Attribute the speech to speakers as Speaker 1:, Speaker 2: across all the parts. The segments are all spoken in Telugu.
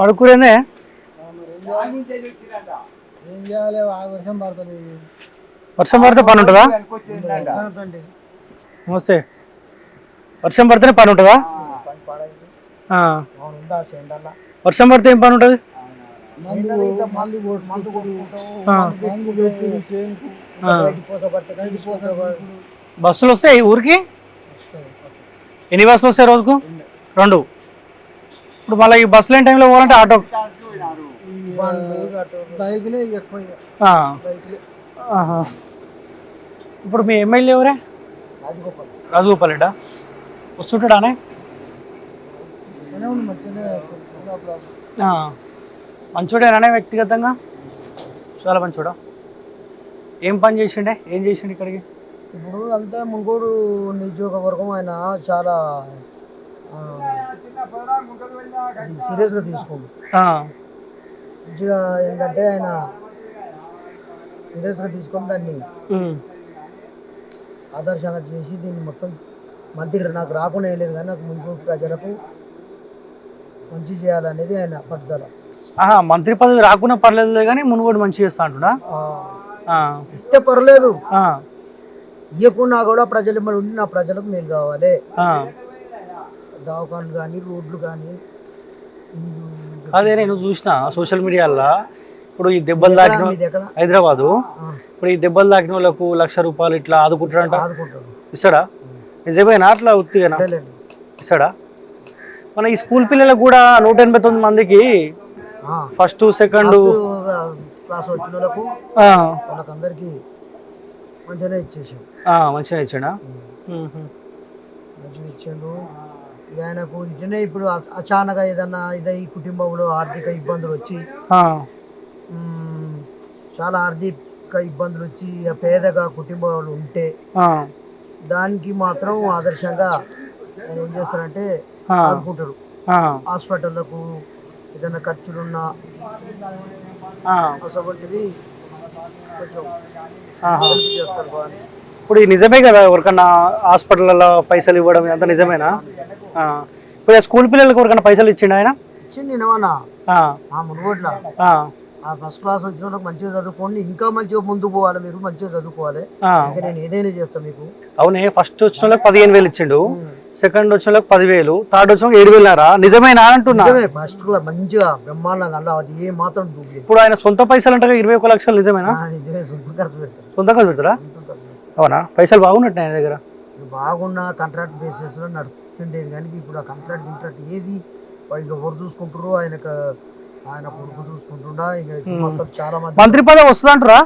Speaker 1: పడుకురేనే?
Speaker 2: వర్షం
Speaker 1: వర్షం పడితే పని ఉంటుందా? నమస్తే. వర్షం పడితేనే పని ఉంటుందా? వర్షం పడితే ఏం పని ఉంటుంది? బస్సులు వస్తాయి ఊరికి. ఎన్ని బస్సులు వస్తాయి రోజుకు? రెండు. ఇప్పుడు మళ్ళీ ఈ బస్సులు ఏం టైంలో పోవాలంటే ఆటో.
Speaker 2: బైకులే ఎక్కువ ఇక.
Speaker 1: ఆ.
Speaker 2: బైకులే.
Speaker 1: ఆహా. ఇప్పుడు మీ ఎమ్మెల్యే ఎవరే?
Speaker 2: రాజగోపాల్
Speaker 1: రాజగోపాల్ రెడ్డా. వస్తుంటాడానే. మంచోడేనానే వ్యక్తిగతంగా? చాలా మంచోడా? ఏం పని చేసిండే? ఏం చేసిండు ఇక్కడికి?
Speaker 2: ఇప్పుడు అంతా మునుగోడు నియోజకవర్గం ఆయన చాలా సీరియస్గా తీసుకోండి. మంచిగా ఏంటంటే ఆయన సీరియస్గా తీసుకొని దాన్ని. ఆదర్శంగా చేసి దీన్ని మొత్తం మంత్రి నాకు రాకుండా ఏం లేదు కానీ నాకు ముందు ప్రజలకు మంచి చేయాలనేది ఆయన పట్టుదల
Speaker 1: మంత్రి పదవి రాకుండా పర్లేదు కానీ మునుగోడు మంచి చేస్తా అంటున్నా.
Speaker 2: ఇస్తే పర్లేదు
Speaker 1: ఆ.
Speaker 2: ఇవ్వకున్నా కూడా ప్రజలు ఉండి నా ప్రజలకు మేలు కావాలి. దవాఖాన్లు కానీ రోడ్లు కానీ
Speaker 1: అదే నేను చూసిన సోషల్ మీడియాలో. ఇప్పుడు ఈ దెబ్బలు తాకిన
Speaker 2: ఎక్కడ?
Speaker 1: హైదరాబాదు. ఇప్పుడు ఈ దెబ్బలు తాకిన వాళ్ళకు లక్ష రూపాయలు ఇట్లా ఆదుకుంటారంట. ఇస్తాడా? నిజమేనా? అట్లా
Speaker 2: అంతేలేండి.
Speaker 1: ఇస్తాడా? మన ఈ స్కూల్ పిల్లలకు కూడా నూట ఎనభై తొమ్మిది మందికి ఫస్ట్ సెకండ్
Speaker 2: క్లాస్ వచ్చిన వాళ్ళకు వాళ్ళకందరికీ మంచిగానే ఇచ్చేసాం
Speaker 1: మంచిగా ఇచ్చాడా?
Speaker 2: మంచిగా ఇచ్చిండు. ఆయనకు ఇంటనే ఇప్పుడు అచ- అచానక ఏదన్నా ఇదే ఈ కుటుంబంలో ఆర్థిక ఇబ్బందులు వచ్చి చాలా ఆర్థిక ఇబ్బందులు వచ్చి పేదగా కుటుంబాలు ఉంటే దానికి మాత్రం ఆదర్శంగా ఆయన ఏం చేస్తారంటే ఆదుకుంటారు. హాస్పిటల్లకు ఏదైనా ఖర్చులున్నా అసలు కొంచెం చేస్తారు బాగా
Speaker 1: ఇప్పుడు నిజమే కదా ఎవరికన్నా హాస్పిటల్లో పైసలు ఇవ్వడం ఇదంతా నిజమేనా. ఇప్పుడు స్కూల్ పిల్లలకు ఎవరికన్నా పైసలు ఇచ్చిండు ఆయన?
Speaker 2: ఇచ్చింది నేనేమన్నా
Speaker 1: ఆ.
Speaker 2: ఫస్ట్ క్లాస్ వచ్చిన వాళ్ళకి మంచిగా చదువుకోండి. ఇంకా మంచిగా ముందుకు పోవాలి మీరు మంచిగా చదువుకోవాలి. ఇంకా నేను ఏదైనా చేస్తాను మీకు.
Speaker 1: అవునే ఫస్ట్ వచ్చిన వాళ్ళకి పదిహేను వేలు ఇచ్చిండు. సెకండ్ వచ్చిన వాళ్ళకి పదివేలు. థర్డ్ వచ్చిన ఏడు వేలున్నారా నిజమేనా అంటున్నా?
Speaker 2: ఫస్ట్ క్లాస్ మంచిగా బ్రహ్మాండంగా అలా అది ఏ మాత్రం
Speaker 1: ఇప్పుడు ఆయన సొంత పైసలు అంటే ఇరవై ఒక లక్షలు నిజమేనా?
Speaker 2: నిజమే సొంత ఖర్చు పెడతారు సొంత ఖర్చు పెడతారు.
Speaker 1: అవునా? పైసలు బాగున్నట్టు ఆయన దగ్గర.
Speaker 2: బాగున్న కాంట్రాక్ట్ బేసిస్లో నడుస్తుండేది కానీ ఇప్పుడు ఆ కాంట్రాక్ట్ గింట్రాక్ట్ ఏది? వాళ్ళు ఎవరు చూసుకుంటారు ఆయనకు ఆయన కొడుకు చూసుకుంటుండా? ఇంకా మొత్తం చాలా మంది
Speaker 1: మంత్రి పదవి వస్తుందంటారా?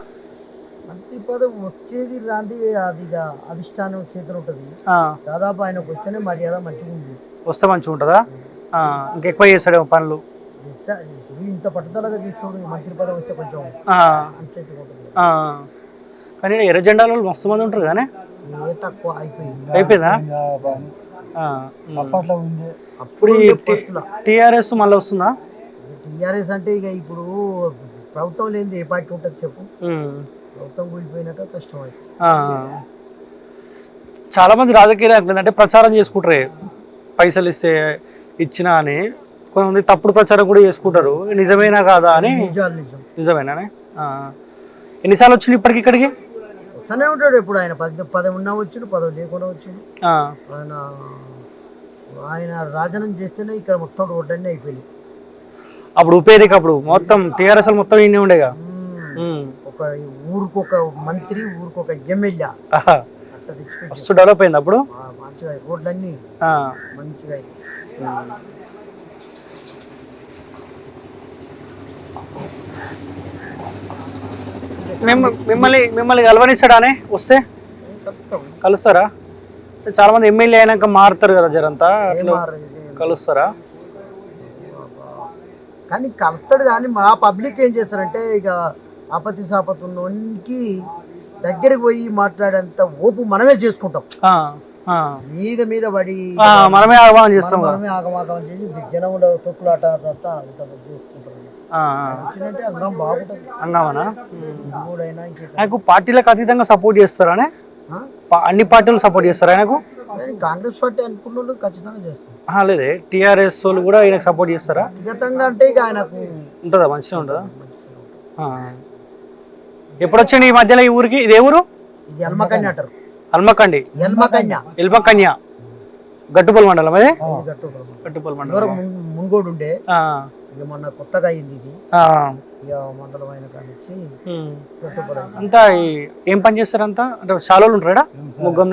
Speaker 2: మంత్రి పదవి వచ్చేది రాంది అది ఇక అధిష్టానం చేతులు ఉంటుంది. దాదాపు ఆయనకు వస్తేనే మర్యాద మంచిగా ఉంది.
Speaker 1: వస్తే మంచిగా ఉంటుందా. ఇంకెక్కువ చేస్తాడేమో పనులు.
Speaker 2: ఇంత- పట్టుదలగా ఈ మంత్రి పదవి వస్తే కొంచెం.
Speaker 1: కానీ ఎర్ర జెండాల మస్తు మంది ఉంటారు కానీ
Speaker 2: ఏ తక్కువ అయిపోయింది?
Speaker 1: అయిపోయిందా.
Speaker 2: అప్పట్లో ఉంది.
Speaker 1: ఇప్పుడు ఈ టీఆర్ఎస్ మళ్ళీ వస్తుందా?
Speaker 2: టీఆర్ఎస్ అంటే ఇక ఇప్పుడు ప్రభుత్వం లేనిది ఏ పార్టీ ఉంటుంది చెప్పు. ప్రభుత్వం కూలిపోయినాక కష్టం.
Speaker 1: చాలా మంది రాజకీయ నాయకులు ఏంటంటే ప్రచారం చేసుకుంటారే. పైసలు ఇస్తే ఇచ్చినా అని. కొంతమంది తప్పుడు ప్రచారం కూడా చేసుకుంటారు. నిజమేనా కాదా అని. నిజమేనా ఆ. ఎన్నిసార్లు వచ్చింది ఇప్పటికి ఇక్కడికి?
Speaker 2: వస్తూనే ఉంటాడు ఇప్పుడు ఆయన పది పదవి ఉన్నా వచ్చిండు పదవి లేకుండా వచ్చిండు. ఆయన ఆయన రాజనం చేస్తేనే ఇక్కడ మొత్తం రోడ్లన్నీ అయిపోయినాయి.
Speaker 1: అప్పుడు ఉపేదిక అప్పుడు మొత్తం టీఆర్ఎస్ మొత్తం ఇన్ని ఉండేగా.
Speaker 2: ఒక ఊరికి ఒక మంత్రి ఊరికి ఒక ఎమ్మెల్యే
Speaker 1: మస్తు డెవలప్ అయింది అప్పుడు?
Speaker 2: మంచిగా రోడ్లన్నీ. మంచిగా అయినాయి.
Speaker 1: మిమ్మ- మిమ్మల్ని మిమ్మల్ని కలవనిస్తాడానే? వస్తే?
Speaker 2: కలుస్తాం
Speaker 1: కలుస్తారా? చాలా మంది ఎమ్మెల్యే అయినాక మారుతారు కదా జరంతా. కలుస్తారా?
Speaker 2: కానీ కలుస్తాడు కానీ మా పబ్లిక్ ఏం చేస్తారంటే ఇక ఆపత్తి సాపత్తి ఉన్నోనికి దగ్గరికి పోయి మాట్లాడేంత ఓపు మనమే చేసుకుంటాం. మీద మీద పడి
Speaker 1: మనమే ఆహ్వానం చేస్తాం
Speaker 2: మనమే ఆగమాగం చేసి జనంలో తొక్కులాట అంత చేసుకుంటాం
Speaker 1: ఆయనకు పార్టీలకు అతీతంగా సపోర్ట్ చేస్తారానే అన్ని పార్టీలు సపోర్ట్ చేస్తారా ఆయనకు?
Speaker 2: కాంగ్రెస్ పార్టీ అనుకున్న ఖచ్చితంగా చేస్తారు.
Speaker 1: లేదే. టీఆర్ఎస్ వాళ్ళు కూడా ఈయనకు సపోర్ట్ చేస్తారా?
Speaker 2: అంటే ఇక ఆయనకు
Speaker 1: ఉంటుందా? మంచిగా ఉంటుందా? ఆ. ఎప్పుడు వచ్చిండు ఈ మధ్యలో ఈ ఊరికి? ఇది ఏ ఊరు?
Speaker 2: ఎల్మకన్య అంటారు.
Speaker 1: అల్మకండి
Speaker 2: ఎల్మకన్య
Speaker 1: ఎల్మకన్య గట్టుపల్ మండలం అదే. గట్టుపల్ మండలం.
Speaker 2: మున్- మున్గోడు ఉండే. ఇక మొన్న కొత్తగా అయింది ఇది. ఇక మండలం అయిన కానిచ్చి.
Speaker 1: అంతా ఈ- ఏం పని చేస్తారు అంతా అంటే శాలోళ్ళు ఉంటారా ముగ్గం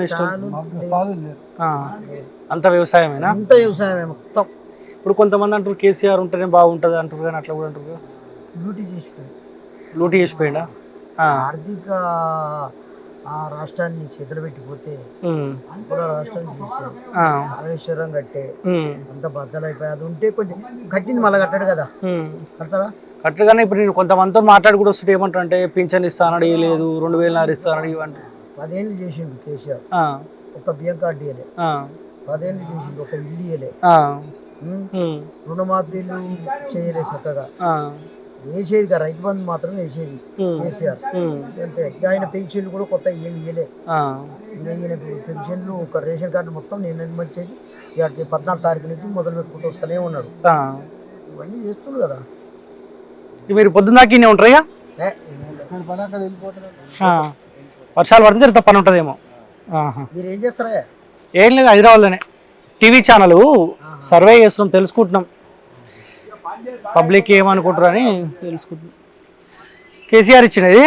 Speaker 1: అంత వ్యవసాయమేనా?
Speaker 2: అంత వ్యవసాయమే మొత్తం.
Speaker 1: ఇప్పుడు కొంతమంది అంటారు కేసీఆర్ ఉంటేనే బాగుంటుంది అంటారు కానీ అట్లా కూడా అంటారు.
Speaker 2: డ్యూటీ చేసిపోయి
Speaker 1: లూటీ చేసిపోయిందా.
Speaker 2: ఆర్థిక ఆ రాష్ట్రాన్ని
Speaker 1: ఉమ్.
Speaker 2: కూడా రాష్ట్రాన్ని చేశారు
Speaker 1: ఆ.
Speaker 2: కాళేశ్వరం కట్టే. అంత బద్దలైపోయి అది ఉంటే కొంచెం కట్టింది మళ్ళీ కట్టాడు కదా. కడతారా
Speaker 1: కరెక్ట్గానే ఇప్పుడు నేను కొంతమందితో మాట్లాడి కూడా వస్తుంటే ఏమంటారు అంటే పింఛన్ ఇస్తానని లేదు రెండు వేలు నారు ఇస్తానని ఇవ్వంటారు
Speaker 2: పదేళ్ళు చేసిండు కేసీఆర్
Speaker 1: ఆ.
Speaker 2: ఒక బియ్యం కార్డు
Speaker 1: ఆ.
Speaker 2: పదేళ్ళు చేసిండు ఒక ఇల్లు ఉమ్. రుణమాఫీలు చేయలే చక్కగా. వేసేది కదా. రైతు బంధు మాత్రం వేసేది. కేసీఆర్. అంతే. ఇక ఆయన పెన్షన్లు కూడా కొత్త ఏమి ఈయన పెన్షన్లు ఒక రేషన్ కార్డు మొత్తం నేను వచ్చేది ఇక పద్నాలుగు తారీఖు నుంచి మొదలు పెట్టుకుంటూ వస్తూనే ఉన్నాడు.
Speaker 1: ఆ.
Speaker 2: ఇవన్నీ చేస్తుండు కదా.
Speaker 1: మీరు పొద్దున్న దాకా ఇన్నే ఉంటారా. వర్షాలు పడితే తిరుగుతా పని ఉంటుందేమో. ఆహా.
Speaker 2: మీరు ఏం చేస్తారా?
Speaker 1: ఏం లేదు హైదరాబాద్లోనే. టీవీ ఛానల్ సర్వే చేస్తున్నాం తెలుసుకుంటున్నాం. పబ్లిక్ ఏమనుకుంటారు అని తెలుసుకుంటున్నాం. కేసీఆర్ ఇచ్చినది?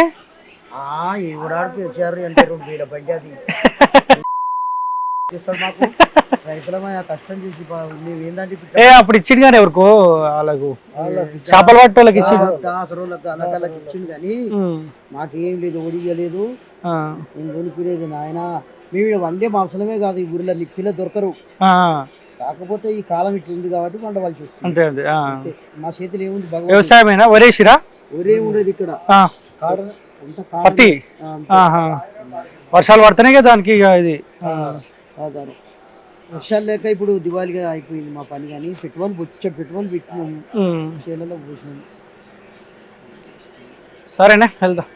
Speaker 1: ఏ అప్పుడు ఇచ్చింది కానీ ఎవరికో వాళ్ళకు. చేపలు పట్టే వాళ్ళకి ఇచ్చిండు.
Speaker 2: దాసరులకు అనకాలకు ఇచ్చింది కానీ. మాకేం లేదు ఒడియలేదు. నేను కొనుక్కునేది నాయన? మేము ఈడ వండే మాంసలమే కాదు ఈ ఊరిలో నిప్పిలో దొరకరు. కాకపోతే ఈ కాలం ఇట్లా ఉంది కాబట్టి వండవలసి వస్తుంది
Speaker 1: అంతే అంతే ఆ.
Speaker 2: మా చేతిలో ఏముంది
Speaker 1: వ్యవసాయమేనా? వరేసిరా
Speaker 2: ఒరే ఉండేది ఇక్కడ.
Speaker 1: ఆ.
Speaker 2: అంత కాలం
Speaker 1: పత్తి? ఆహా. వర్షాలు పడితేనే కదా దానికి ఇక ఇది. ఆ.
Speaker 2: ఆధారం వర్షాలు లేక ఇప్పుడు దివాళిగా అయిపోయింది మా పని కానీ పెట్టుబడి బొచ్చ పెట్టుబడి పెట్టినాము
Speaker 1: ఉమ్.
Speaker 2: చేలలో
Speaker 1: సరేనే వెళ్దాం.